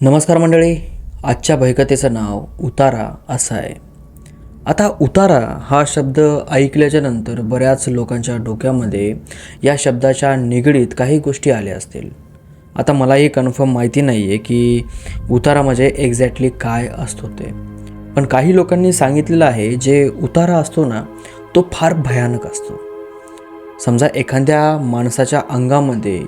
नमस्कार मंडळी आजच्या भयकथेचं नाव उतारा असं आहे. आता उतारा हा शब्द ऐकल्याच्या नंतर बऱ्याच लोकांच्या डोक्यामध्ये या शब्दाच्या निगडीत काही गोष्टी आल्या असतील. आता मलाही कन्फर्म माहिती नाही आहे की उतारा म्हणजे एक्झॅक्टली काय असतो ते. पण काही लोकांनी सांगितलेलं आहे जे उतारा असतो ना तो फार भयानक असतो. समजा एखाद्या माणसाच्या अंगामध्ये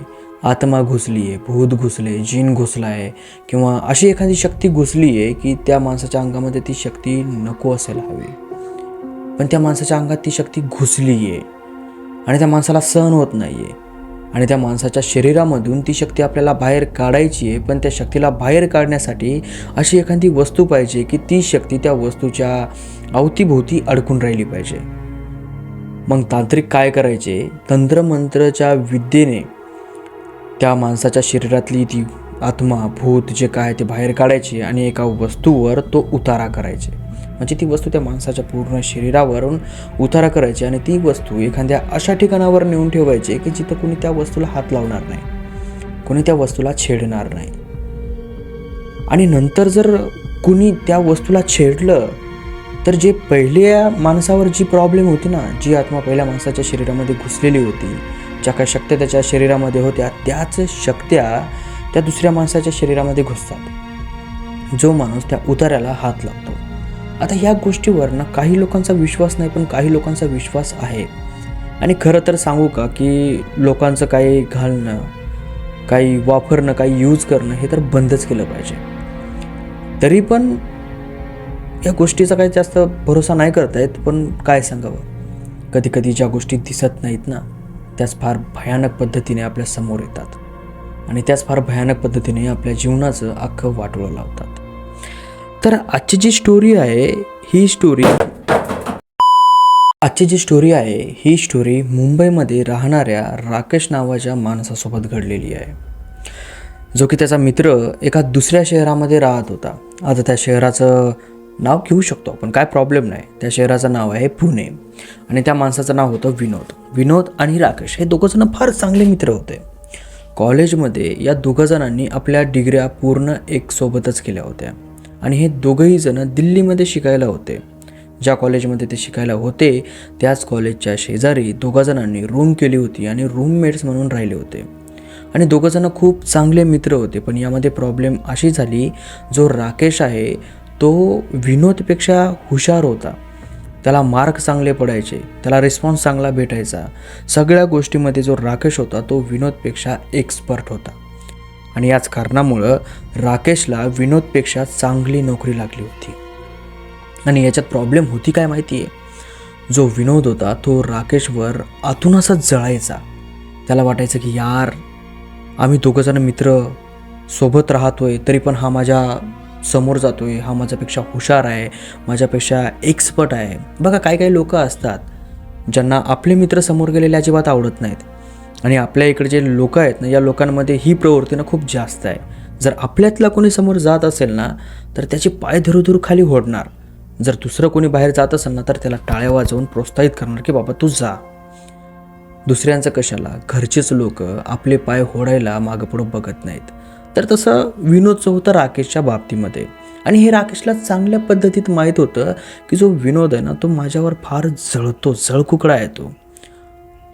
आत्मा घुसली आहे भूत घुसले जीन घुसला आहे किंवा अशी एखादी शक्ती घुसली आहे की त्या माणसाच्या अंगामध्ये ती शक्ती नको असायला हवी. पण त्या माणसाच्या अंगात ती शक्ती घुसली आहे आणि त्या माणसाला सहन होत नाही आहे आणि त्या माणसाच्या शरीरामधून ती शक्ती आपल्याला बाहेर काढायची आहे पण त्या शक्तीला बाहेर काढण्यासाठी अशी एखादी वस्तू पाहिजे की ती शक्ती त्या वस्तूच्या अवतीभोवती अडकून राहिली पाहिजे. मग तांत्रिक काय करायचे? तंत्रमंत्रच्या विद्येने त्या माणसाच्या शरीरातली ती आत्मा भूत जे काय ते बाहेर काढायचे आणि एका वस्तूवर तो उतारा करायचे. म्हणजे ती वस्तू त्या माणसाच्या पूर्ण शरीरावरून उतारा करायची आणि ती वस्तू एखाद्या अशा ठिकाणावर नेऊन ठेवायची की जिथं कोणी त्या वस्तूला हात लावणार नाही कोणी त्या वस्तूला छेडणार नाही. आणि नंतर जर कुणी त्या वस्तूला छेडलं तर जे पहिल्या माणसावर जी प्रॉब्लेम होती ना जी आत्मा पहिल्या माणसाच्या शरीरामध्ये घुसलेली होती ज्या काही शक्त्या त्याच्या शरीरामध्ये होत्या त्याच शक्त्या त्या दुसऱ्या माणसाच्या शरीरामध्ये घुसतात. जो माणूस त्या उतार्याला हात लावतो. आता ह्या गोष्टीवर ना काही लोकांचा विश्वास नाही पण काही लोकांचा विश्वास आहे. आणि खरं तर सांगू का की लोकांचं काही घालणं काही वापरणं काही यूज करणं हे तर बंदच केलं पाहिजे. तरी पण या गोष्टीचा काही जास्त भरोसा नाही करता येत पण काय सांगावं? कधी कधी ज्या गोष्टी दिसत नाहीत ना त्याच फार भयानक पद्धतीने आपल्यासमोर येतात. आणि त्याच फार भयानक पद्धतीने आपल्या जीवनाचं अख्खं वाटोळं लावतात. तर आजची जी स्टोरी आहे ही स्टोरी आजची जी स्टोरी आहे ही स्टोरी मुंबईमध्ये राहणाऱ्या राकेश नावाच्या माणसासोबत घडलेली आहे. जो की त्याचा मित्र एका दुसऱ्या शहरामध्ये राहत होता. आता त्या शहराचं नाव घेऊ शकतो आपण काय प्रॉब्लेम नाही. त्या शहराचं नाव आहे पुणे. आणि त्या माणसाचं नाव होतं विनोद. विनोद आणि राकेश हे दोघंजणं फार चांगले मित्र होते. कॉलेजमध्ये या दोघं जणांनी आपल्या डिग्र्या पूर्ण एकसोबतच केल्या होत्या. आणि हे दोघंही जणं दिल्लीमध्ये शिकायला होते. ज्या कॉलेजमध्ये ते शिकायला होते त्याच कॉलेजच्या शेजारी दोघाजणांनी रूम केली होती आणि रूममेट्स म्हणून राहिले होते. आणि दोघंजणं खूप चांगले मित्र होते पण यामध्ये प्रॉब्लेम अशी झाली जो राकेश आहे तो विनोदपेक्षा हुशार होता. त्याला मार्क चांगले पडायचे त्याला रिस्पॉन्स चांगला भेटायचा. सगळ्या गोष्टीमध्ये जो राकेश होता तो विनोदपेक्षा एक्सपर्ट होता. आणि याच कारणामुळं राकेशला विनोदपेक्षा चांगली नोकरी लागली होती. आणि याच्यात प्रॉब्लेम होती काय माहिती आहे जो विनोद होता तो राकेशवर आतून असा जळायचा. त्याला वाटायचं की यार आम्ही दोघंजण मित्र सोबत राहतोय तरी पण हा माझ्या समोर जातो आहे हा माझ्यापेक्षा हुशार आहे माझ्यापेक्षा एक्सपर्ट आहे. बघा काही काही लोक असतात ज्यांना आपले मित्र समोर गेलेले अजिबात आवडत नाहीत. आणि आपल्या इकडे जे लोक आहेत ना या लोकांमध्ये ही प्रवृत्ती ना खूप जास्त आहे. जर आपल्यातला कोणी समोर जात असेल ना तर त्याचे पाय धरू खाली ओढणार. जर दुसरं कोणी बाहेर जात असेल ना तर त्याला टाळ्या वाजवून प्रोत्साहित करणार की बाबा तू जा. दुसऱ्यांचं कशाला? घरचेच लोक आपले पाय होडायला मागपुढं बघत नाहीत. तर तसं विनोदचं होतं राकेशच्या बाबतीमध्ये. आणि हे राकेशला चांगल्या पद्धतीत माहीत होतं की जो विनोद आहे ना तो माझ्यावर फार जळतो जळकुकडा येतो.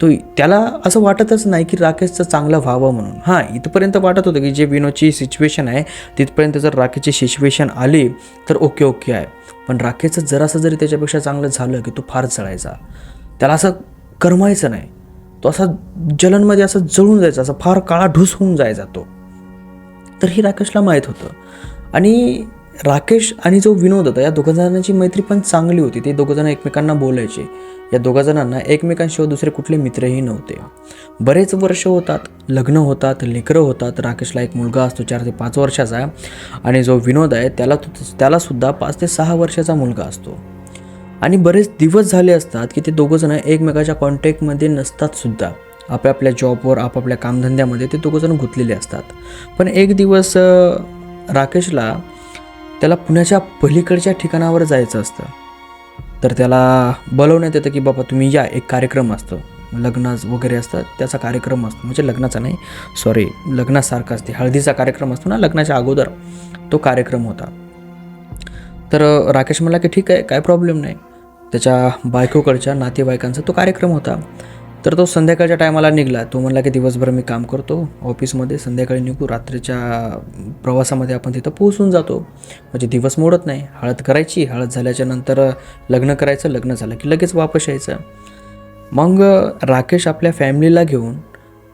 तो त्याला असं वाटतच नाही की राकेशचं चांगलं व्हावं म्हणून. हां इथपर्यंत वाटत होतं की जे विनोदची सिच्युएशन आहे तिथपर्यंत जर राकेशची सिच्युएशन आली तर ओके ओके आहे. पण राकेशचं जरासं जरी त्याच्यापेक्षा चांगलं झालं की तो फार जळायचा. त्याला असं करमायचं नाही. तो असा जलनमध्ये असं जळून जायचा असा फार काळा ढूस होऊन जायचा तो. तर हे राकेशला माहीत होतं. आणि राकेश आणि जो विनोद होता या दोघंजणांची मैत्री पण चांगली होती. ते दोघंजणं एकमेकांना बोलायचे. या दोघंजणांना एकमेकांशिवाय दुसरे कुठले मित्रही नव्हते. बरेच वर्ष होतात लग्न होतात लेकरं होतात. राकेशला एक मुलगा असतो चार ते पाच वर्षाचा. आणि जो विनोद आहे त्याला त्यालासुद्धा पाच ते सहा वर्षाचा मुलगा असतो. आणि बरेच दिवस झाले असतात की ते दोघंजणं एकमेकाच्या कॉन्टॅक्टमध्ये नसतात सुद्धा. आपापल्या जॉबवर आपापल्या कामधंद्यामध्ये ते दोघं जण गुंतलेले असतात. पण एक दिवस राकेशला त्याला पुण्याच्या पलीकडच्या ठिकाणावर जायचं असतं. तर त्याला बोलवण्यात येतं की बाबा तुम्ही या एक कार्यक्रम असतो. लग्न वगैरे असतं त्याचा कार्यक्रम असतो. म्हणजे लग्नाचा नाही सॉरी लग्नासारखा असते. हळदीचा कार्यक्रम असतो ना लग्नाच्या अगोदर तो कार्यक्रम होता. तर राकेश म्हणला की ठीक आहे काय प्रॉब्लेम नाही. त्याच्या बायकोकडच्या नातेवाईकांचा तो कार्यक्रम होता. तर तो संध्याकाळच्या टायमाला निघाला. तो म्हणला की दिवसभर मी काम करतो ऑफिसमध्ये. संध्याकाळी निघू. रात्रीच्या प्रवासामध्ये आपण तिथं पोहोचून जातो. म्हणजे दिवस मोडत नाही. हळद करायची. हळद झाल्याच्यानंतर लग्न करायचं. लग्न झालं की लगेच वापस यायचं. मग राकेश आपल्या फॅमिलीला घेऊन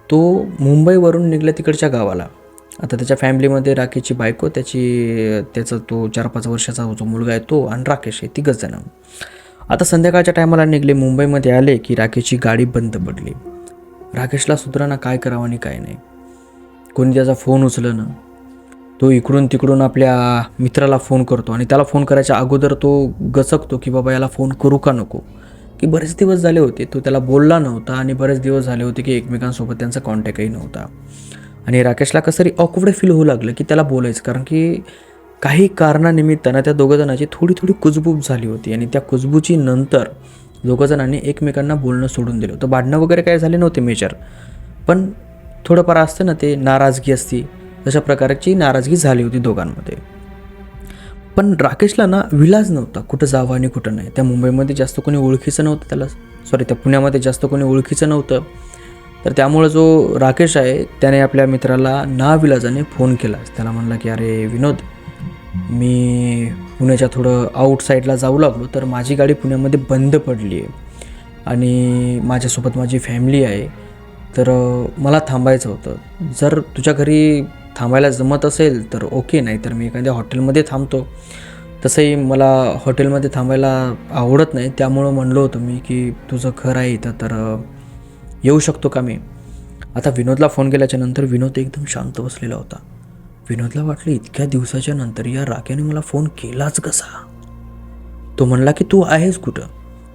तो मुंबईवरून निघला तिकडच्या गावाला. आता त्याच्या फॅमिलीमध्ये राकेशची बायको त्याची त्याचा तो चार पाच वर्षाचा जो मुलगा आहे तो आणि राकेश हे तिघंच जण. आता संध्याकाळच्या टायमाला निघले. मुंबईमध्ये आले की राकेशची गाडी बंद पडली. राकेशला सुधारणा काय करावं आणि काय नाही. कोणी त्याचा फोन उचलं ना तो इकडून तिकडून आपल्या मित्राला फोन करतो आणि त्याला फोन करायच्या अगोदर तो गचकतो की बाबा याला फोन करू का नको. की बरेच दिवस झाले होते तो त्याला बोलला नव्हता आणि बरेच दिवस झाले होते की एकमेकांसोबत त्यांचा कॉन्टॅक्टही नव्हता. आणि राकेशला कसं तरी ऑकवर्ड फील होऊ लागलं की त्याला बोलायचं. कारण की काही कारणानिमित्तानं त्या दोघंजणाची थोडी थोडी कुजबूज झाली होती आणि त्या कुजबूची नंतर दोघंजणांनी एकमेकांना बोलणं सोडून दिलं. होतं भांडणं वगैरे काय झाले नव्हते मेजर पण थोडंफार असतं ना ते नाराजगी असती तशा प्रकारची नाराजगी झाली होती दोघांमध्ये. पण राकेशला ना विलाज नव्हता कुठं जावं आणि कुठं नाही. त्या मुंबईमध्ये जास्त कोणी ओळखीचं नव्हतं त्याला सॉरी त्या पुण्यामध्ये जास्त कोणी ओळखीचं नव्हतं. तर त्यामुळं जो राकेश आहे त्याने आपल्या मित्राला नाविलाजाने फोन केला. त्याला म्हणला की अरे विनोद मी पुण्याच्या थोडं आउटसाईडला जाऊ लागलो तर माझी गाडी पुण्यामध्ये बंद पडली आहे. आणि माझ्यासोबत माझी फॅमिली आहे. तर मला थांबायचं होतं. जर तुझ्या घरी थांबायला जमत असेल तर ओके नाही तर मी एखाद्या हॉटेलमध्ये थांबतो. तसंही मला हॉटेलमध्ये थांबायला आवडत नाही त्यामुळं म्हणलो होतं मी की तुझं घर आहे इथं तर येऊ शकतो का मी? आता विनोदला फोन केल्याच्यानंतर विनोद एकदम शांत बसलेला होता. विनोदला वाटलं इतक्या दिवसाच्या नंतर या राख्याने मला फोन केलाच कसा? तो म्हणला की तू आहेस कुठं?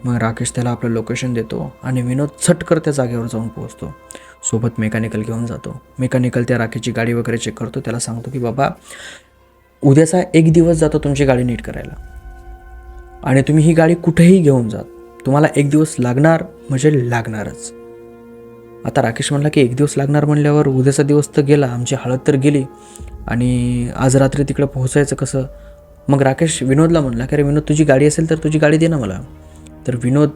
मग राकेश त्याला आपलं लोकेशन देतो आणि विनोद चटकर त्या जागेवर जाऊन पोहोचतो. सोबत मेकॅनिकल घेऊन जातो. मेकॅनिकल त्या राखेची गाडी वगैरे चेक करतो. त्याला सांगतो की बाबा उद्याचा एक दिवस जातो तुमची गाडी नीट करायला. आणि तुम्ही ही गाडी कुठेही घेऊन जात तुम्हाला एक दिवस लागणार म्हणजे लागणारच. आता राकेश म्हणला की एक दिवस लागणार म्हणल्यावर उद्याचा दिवस तर गेला आमची हळद तर गेली. आणि आज रात्री तिकडं पोहोचायचं कसं? मग राकेश विनोदला म्हणला की अरे विनोद तुझी गाडी असेल तर तुझी गाडी दे ना मला. तर विनोद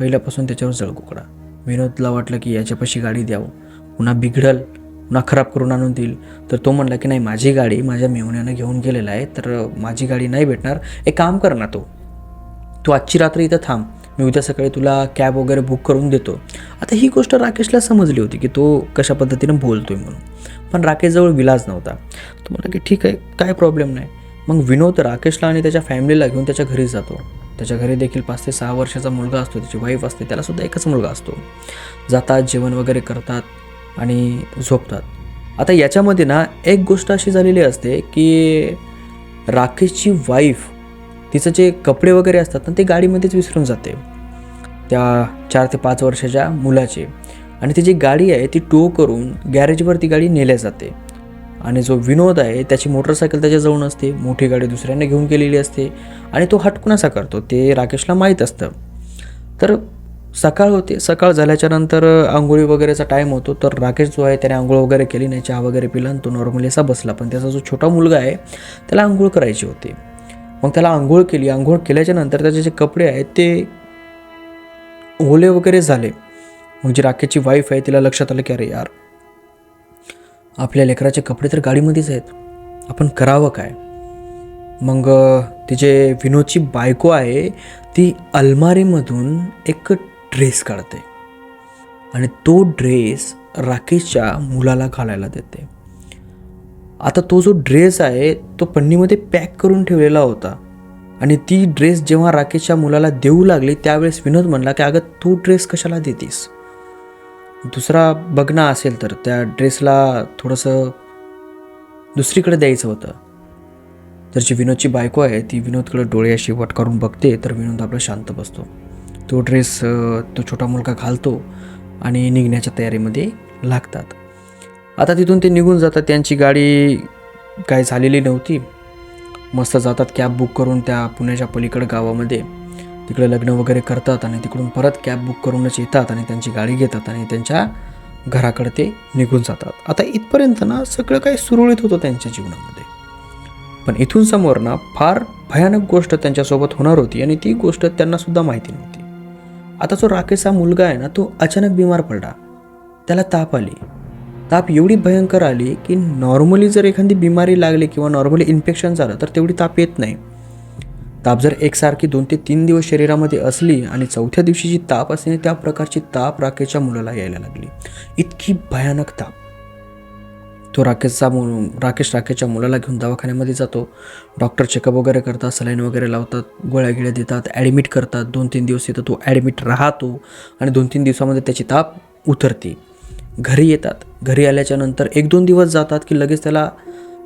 पहिल्यापासून त्याच्यावर जळकुकडा विनोदला वाटलं की याच्यापाशी गाडी द्यावं. पुन्हा बिघडल पुन्हा खराब करून आणून देईल. तर तो म्हणला की नाही माझी गाडी माझ्या मेहुण्यानं घेऊन गेलेला आहे तर माझी गाडी नाही भेटणार. एक काम कर ना तो. तू आजची रात्र इथं थांब. मी उद्या सकाळी तुला कॅब वगैरे बुक करून देतो. आता ही गोष्ट राकेशला समजली होती की तो कशा पद्धतीनं बोलतो आहे म्हणून. पण राकेशजवळ विलाज नव्हता. तो म्हणला की ठीक आहे काय प्रॉब्लेम नाही. मग विनोद राकेशला आणि त्याच्या फॅमिलीला घेऊन त्याच्या घरी जातो. त्याच्या घरी देखील पाच ते सहा वर्षाचा मुलगा असतो त्याची वाईफ असते त्यालासुद्धा एकच मुलगा असतो. जातात जेवण वगैरे करतात आणि झोपतात. आता याच्यामध्ये ना एक गोष्ट अशी झालेली असते की राकेशची वाईफ तिचं जे कपडे वगैरे असतात ना ते गाडीमध्येच विसरून जाते. त्या चार ते पाच वर्षाच्या मुलाचे. आणि ती जी गाडी आहे ती टो करून गॅरेजवर ती गाडी नेल्या जाते. आणि जो विनोद आहे त्याची मोटरसायकल त्याच्याजवळ असते मोठी गाडी दुसऱ्याने घेऊन गेलेली असते. आणि तो हटकून असा करतो. ते राकेशला माहीत असतं. तर सकाळ होते. सकाळ झाल्याच्यानंतर आंघोळी वगैरेचा टाईम होतो. तर राकेश जो आहे त्याने आंघोळ वगैरे केली नाही. चहा वगैरे पिला आणि तो नॉर्मली असा बसला. पण त्याचा जो छोटा मुलगा आहे त्याला आंघोळ करायची होती. मग त्याला आंघोळ केली. आंघोळ केल्याच्यानंतर त्याचे जे कपडे आहेत ते ओले वगैरे झाले. मग जी राकेशची वाईफ आहे तिला लक्षात आलं की अरे यार आपल्या लेकराचे कपडे तर गाडीमध्येच आहेत. आपण करावं काय? मग तिचे विनोदची बायको आहे ती अलमारीमधून एक ड्रेस काढते. आणि तो ड्रेस राकेशच्या मुलाला घालायला देते. आता तो जो ड्रेस आहे तो पन्नीमध्ये पॅक करून ठेवलेला होता. आणि ती ड्रेस जेव्हा राकेशच्या मुलाला देऊ लागली त्यावेळेस विनोद म्हणला की अगं तू ड्रेस कशाला देतीस? दुसरा बघणं असेल तर त्या ड्रेसला थोडंसं दुसरीकडे द्यायचं होतं. तर जी विनोदची बायको आहे ती विनोदकडे डोळे अशी वटकारून बघते तर विनोद आपला शांत बसतो. तो ड्रेस तो छोटा मुलगा घालतो आणि निघण्याच्या तयारीमध्ये लागतात. आता तिथून ते निघून जातात. त्यांची गाडी काय झालेली नव्हती. मस्त जातात कॅब बुक करून त्या पुण्याच्या पलीकडं गावामध्ये. तिकडे लग्न वगैरे करतात आणि तिकडून परत कॅब बुक करूनच येतात आणि त्यांची गाडी घेतात आणि त्यांच्या घराकडे ते निघून जातात. आता इथपर्यंत ना सगळं काही सुरळीत होतं त्यांच्या जीवनामध्ये. पण इथून समोर ना फार भयानक गोष्ट त्यांच्यासोबत होणार होती आणि ती गोष्ट त्यांनासुद्धा माहिती नव्हती. आता जो राकेशचा मुलगा आहे ना तो अचानक बिमार पडला. त्याला ताप आली. ताप एवढी भयंकर आली की नॉर्मली जर एखादी बिमारी लागली किंवा नॉर्मली इन्फेक्शन झालं तर तेवढी ताप येत नाही. ताप जर एकसारखी दोन ते तीन दिवस शरीरामध्ये असली आणि चौथ्या दिवशी जी ताप असते त्या प्रकारची ताप राकेशच्या मुलाला यायला लागली. इतकी भयानक ताप. तो राकेशचा मु राकेश राकेशच्या मुलाला घेऊन दवाखान्यामध्ये जातो. डॉक्टर चेकअप वगैरे करतात सलाईन वगैरे लावतात गोळ्या गिळ्या देतात ॲडमिट करतात. दोन तीन दिवस तिथं तो ॲडमिट राहतो आणि दोन तीन दिवसामध्ये त्याची ताप उतरते. घरी येतात. घरी आल्याच्यानंतर एक दोन दिवस जातात की लगेच त्याला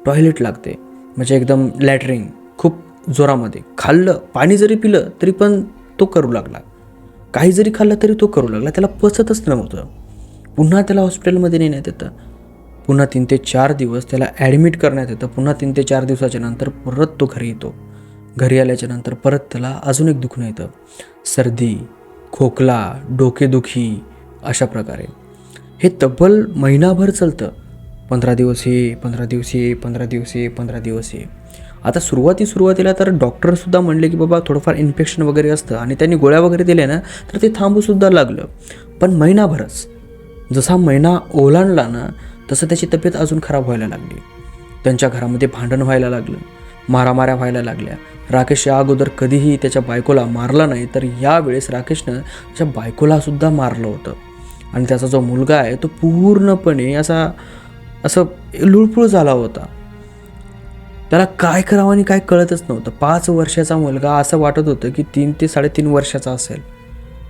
टॉयलेट लागते. म्हणजे एकदम लॅटरिंग खूप जोरामध्ये. खाल्लं पाणी जरी पिलं तरी पण तो करू लागला. काही जरी खाल्लं तरी तो करू लागला. त्याला पचतच नव्हतं. पुन्हा त्याला हॉस्पिटलमध्ये नेण्यात येतं. पुन्हा तीन ते चार दिवस त्याला ॲडमिट करण्यात येतं. पुन्हा तीन ते चार दिवसाच्या नंतर परत तो घरी येतो. घरी आल्याच्यानंतर परत त्याला अजून एक दुखणं येतं. सर्दी खोकला डोकेदुखी अशा प्रकारे. हे तब्बल महिनाभर चालतं. पंधरा दिवस हे पंधरा दिवस हे पंधरा दिवस हे पंधरा दिवस हे. आता सुरुवाती सुरुवातीला तर डॉक्टरसुद्धा म्हणले की बाबा थोडंफार इन्फेक्शन वगैरे असतं आणि त्यांनी गोळ्या वगैरे दिल्या ना तर ते थांबूसुद्धा लागलं. पण महिनाभरच. जसा महिना ओलांडला ना तसं त्याची तब्येत अजून खराब व्हायला लागली. त्यांच्या घरामध्ये भांडण व्हायला लागलं. मारामाऱ्या व्हायला लागल्या. राकेश या अगोदर कधीही त्याच्या बायकोला मारला नाही तर यावेळेस राकेशनं त्याच्या बायकोलासुद्धा मारलं होतं. आणि त्याचा जो मुलगा आहे तो पूर्णपणे असा असं लुळपुळ झाला होता. त्याला काय करावं आणि काय कळतच नव्हतं. पाच वर्षाचा मुलगा असं वाटत होतं की तीन ते साडेतीन वर्षाचा असेल.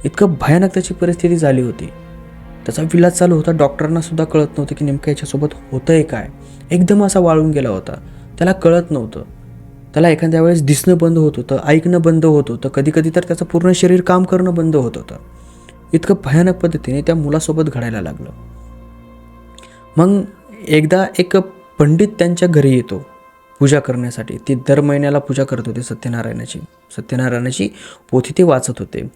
इतकं भयानक त्याची परिस्थिती झाली होती. त्याचा विलाज चालू होता. डॉक्टरांना सुद्धा कळत नव्हतं की नेमकं याच्यासोबत होतं आहे काय. एकदम असा वाळून गेला होता. त्याला कळत नव्हतं. त्याला एखाद्या वेळेस दिसणं बंद होत होतं ऐकणं बंद होत होतं. कधी कधी तर त्याचं पूर्ण शरीर काम करणं बंद होत होतं. इतकं भयानक पद्धतीने त्या मुलासोबत घडायला लागलं. मग एकदा एक पंडित त्यांच्या घरी येतो पूजा करण्यासाठी. ती दर महिन्याला पूजा करत होते सत्यनारायणाची. सत्यनारायणाची पोथी ते वाचत होते.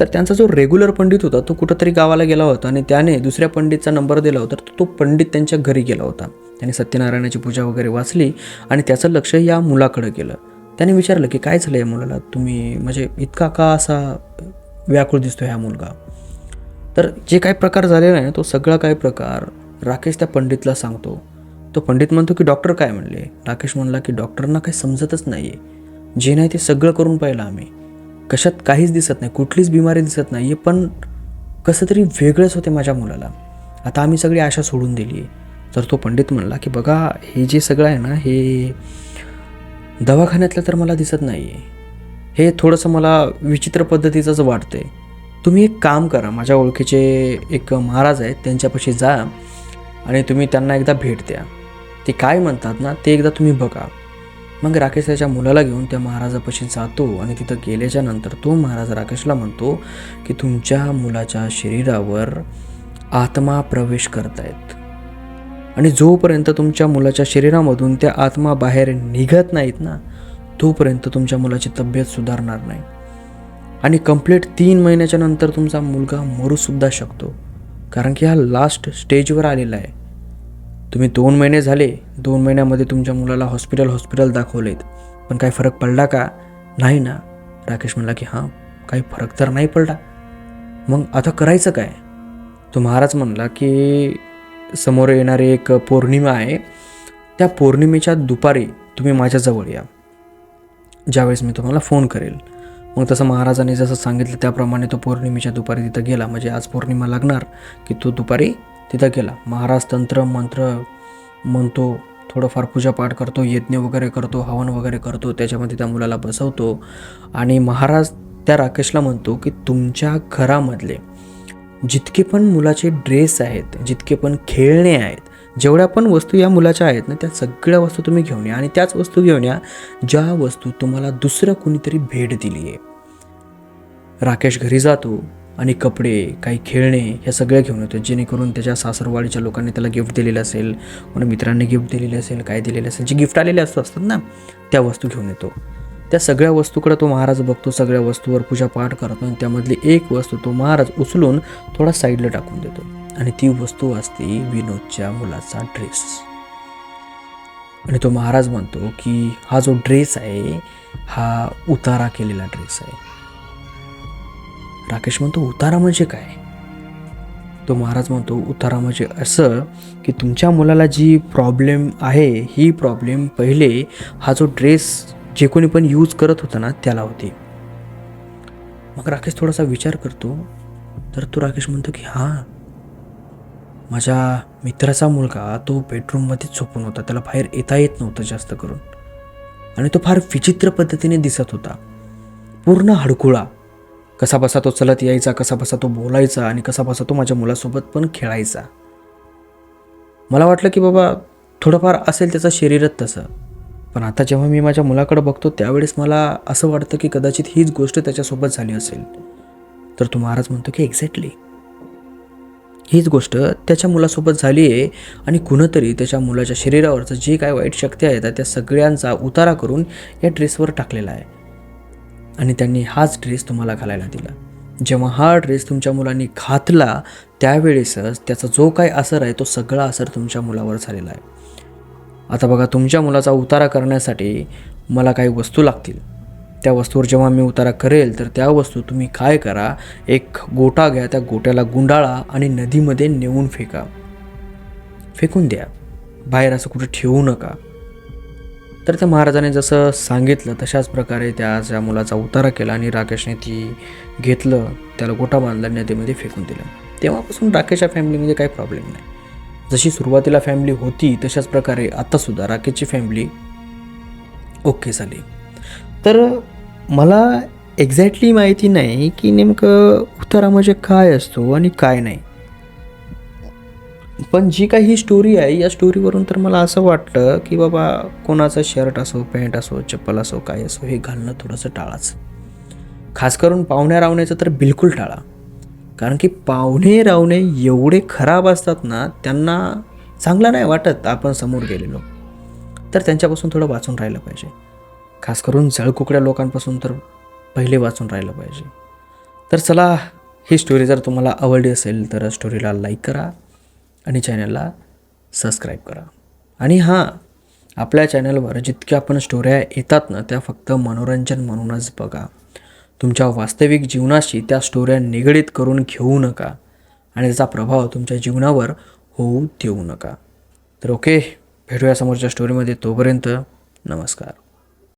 तर त्यांचा जो रेग्युलर पंडित होता तो कुठंतरी गावाला गेला होता आणि त्याने दुसऱ्या पंडितचा नंबर दिला होता तर तो पंडित त्यांच्या घरी गेला होता. त्याने सत्यनारायणाची पूजा वगैरे वाचली आणि त्याचं लक्ष या मुलाकडे गेलं. त्याने विचारलं की काय झालं या मुलाला? तुम्ही म्हणजे इतका का असा व्याकुळ दिसतो ह्या मुलगा? तर जे काही प्रकार झालेला आहे ना तो सगळा काय प्रकार राकेश त्या पंडितला सांगतो. तो पंडित म्हणतो की डॉक्टर काय म्हणले? राकेश म्हणला की डॉक्टरांना काही समजतच नाही आहे जे नाही ते सगळं करून पाहिलं आम्ही. कशात काहीच दिसत नाही कुठलीच बिमारी दिसत नाही आहे पण कसं तरी वेगळंच होते माझ्या मुलाला. आता आम्ही सगळी आशा सोडून दिली आहे. तर तो पंडित म्हणला की बघा हे जे सगळं आहे ना हे दवाखान्यातलं तर मला दिसत नाही आहे हे थोडंसं मला विचित्र पद्धतीचंच वाटतं आहे तुम्ही एक काम करा माझ्या ओळखीचे एक महाराज आहेत त्यांच्यापाशी जा आणि तुम्ही त्यांना एकदा भेट द्या. ते काय म्हणतात ना ते एकदा तुम्ही बघा. मग राकेश त्याच्या मुलाला घेऊन त्या महाराजापाशी जातो आणि तिथं गेल्याच्यानंतर तो महाराज राकेशला म्हणतो की तुमच्या मुलाच्या शरीरावर आत्मा प्रवेश करतायत. आणि जोपर्यंत तुमच्या मुलाच्या शरीरामधून त्या आत्मा बाहेर निघत नाहीत ना तोपर्यंत तुमच्या मुलाची तब्येत सुधारणार नाही. आणि कंप्लीट तीन महिन्याच्या नंतर तुमचा मुलगा मरूसुद्धा शकतो. कारण की हा लास्ट स्टेजवर आलेला आहे. तुम्ही दोन महिने झाले दोन महिन्यामध्ये तुमच्या मुलाला हॉस्पिटल हॉस्पिटल दाखवलेत. पण काही फरक पडला का? नाही ना. राकेश म्हणला की हां काही फरक तर नाही पडला. मग आता करायचं काय? तो महाराज म्हणला की समोर येणारी एक पौर्णिमा आहे. त्या पौर्णिमेच्या दुपारी तुम्ही माझ्याजवळ या. ज्यावेळेस मी तुम्हाला फोन करेल. मग तसं महाराजांनी जसं सांगितलं त्याप्रमाणे तो पौर्णिमेच्या दुपारी तिथं गेला. म्हणजे आज पौर्णिमा लागणार की तो दुपारी तिथं गेला. महाराज तंत्र मंत्र म्हणतो थोडंफार पूजापाठ करतो यज्ञ वगैरे करतो हवन वगैरे करतो त्याच्यामध्ये त्या मुलाला बसवतो. आणि महाराज त्या राकेशला म्हणतो की तुमच्या घरामधले जितके पण मुलाचे ड्रेस आहेत जितके पण खेळणे आहेत जेवढ्या पण वस्तू या मुलाच्या आहेत ना त्या सगळ्या वस्तू तुम्ही घेऊन या. आणि त्याच वस्तू घेऊन या ज्या वस्तू तुम्हाला दुसरं कुणीतरी भेट दिली आहे. राकेश घरी जातो आणि कपडे काही खेळणे ह्या सगळ्या घेऊन येतो. जेणेकरून त्याच्या सासरवाडीच्या लोकांनी त्याला गिफ्ट दिलेलं असेल कोणी मित्रांनी गिफ्ट दिलेले असेल काय दिलेलं असेल जे गिफ्ट आलेले असतो असतात ना त्या वस्तू घेऊन येतो. त्या सगळ्या वस्तूकडे तो महाराज बघतो सगळ्या वस्तूवर पूजापाठ करतो आणि त्यामधली एक वस्तू तो महाराज उचलून थोडा साईडला टाकून देतो. आणि ती वस्तू असते विनोदच्या मुलाचा ड्रेस आणि तो महाराज म्हणतो की हा जो ड्रेस आहे हा उतारा केलेला ड्रेस आहे. राकेश म्हणतो उतारा म्हणजे काय? तो महाराज म्हणतो उतारा म्हणजे असं की तुमच्या मुलाला जी प्रॉब्लेम आहे ही प्रॉब्लेम पहिले हा जो ड्रेस जे कोणी पण यूज करत होता ना त्याला होती. मग राकेश थोडासा विचार करतो. तर तो राकेश म्हणतो की हां माझ्या मित्राचा मुलगा तो बेडरूममध्येच झोपून होता. त्याला बाहेर येता येत नव्हतं जास्त करून. आणि तो फार विचित्र पद्धतीने दिसत होता. पूर्ण हडकुळा. कसा बसा तो चलत यायचा कसा बसा तो बोलायचा आणि कसा बसा तो माझ्या मुलासोबत पण खेळायचा. मला वाटलं की बाबा थोडंफार असेल त्याचं शरीरच तसं. पण आता जेव्हा मी माझ्या मुलाकडे बघतो त्यावेळेस मला असं वाटतं की कदाचित हीच गोष्ट त्याच्यासोबत झाली असेल. तर तो महाराज म्हणतो की एक्झॅक्टली हीच गोष्ट त्याच्या मुलासोबत झाली आहे. आणि कुणंतरी त्याच्या मुलाच्या शरीरावरचं जे काय वाईट शक्ती आहेत त्या सगळ्यांचा उतारा करून या ड्रेसवर टाकलेला आहे. आणि त्यांनी हाच ड्रेस तुम्हाला घालायला दिला. जेव्हा हा ड्रेस तुमच्या मुलांनी घातला त्यावेळेसच त्याचा जो काय असर आहे तो सगळा असर तुमच्या मुलावर झालेला आहे. आता बघा तुमच्या मुलाचा उतारा करण्यासाठी मला काही वस्तू लागतील. त्या वस्तूवर जेव्हा मी उतारा करेल तर त्या वस्तू तुम्ही काय करा एक गोटा घ्या त्या गोट्याला गुंडाळा आणि नदीमध्ये नेऊन फेका. फेकून द्या. बाहेर असं कुठे ठेवू नका. तर त्या महाराजाने जसं सांगितलं तशाच प्रकारे त्याच्या मुलाचा उतारा केला आणि राकेशने ती घेतलं त्याला गोटा बांधला नदीमध्ये फेकून दिलं. तेव्हापासून राकेशच्या फॅमिलीमध्ये काही प्रॉब्लेम नाही. जशी सुरुवातीला फॅमिली होती तशाच प्रकारे आत्तासुद्धा राकेशची फॅमिली ओके झाली. तर मला एक्झॅक्टली माहिती नाही की नेमकं उतारा म्हणजे काय असतो आणि काय नाही. पण जी काही ही स्टोरी आहे या स्टोरीवरून तर मला असं वाटतं की बाबा कोणाचं शर्ट असो पॅन्ट असो चप्पल असो काय असो हे घालणं थोडंसं टाळाच. खास करून पाहुण्या रावण्याचं तर बिलकुल टाळा. कारण की पाहुणे रावणे एवढे खराब असतात ना त्यांना चांगलं नाही वाटत आपण समोर गेलेलो. तर त्यांच्यापासून थोडं वाचून राहिलं पाहिजे. खास करून जळकुकड्या लोकांपासून तर पहिले वाचून राहिलं पाहिजे. तर चला ही स्टोरी जर तुम्हाला आवडली असेल तर स्टोरीला लाईक करा आणि चॅनलला सबस्क्राईब करा. आणि हां आपल्या चॅनलवर जितक्या पण स्टोऱ्या येतात ना त्या फक्त मनोरंजन म्हणूनच बघा. तुमच्या वास्तविक जीवनाशी त्या स्टोऱ्या निगडीत करून घेऊ नका आणि त्याचा प्रभाव तुमच्या जीवनावर होऊ देऊ नका. तर ओके भेटूया समोरच्या स्टोरीमध्ये तोपर्यंत नमस्कार.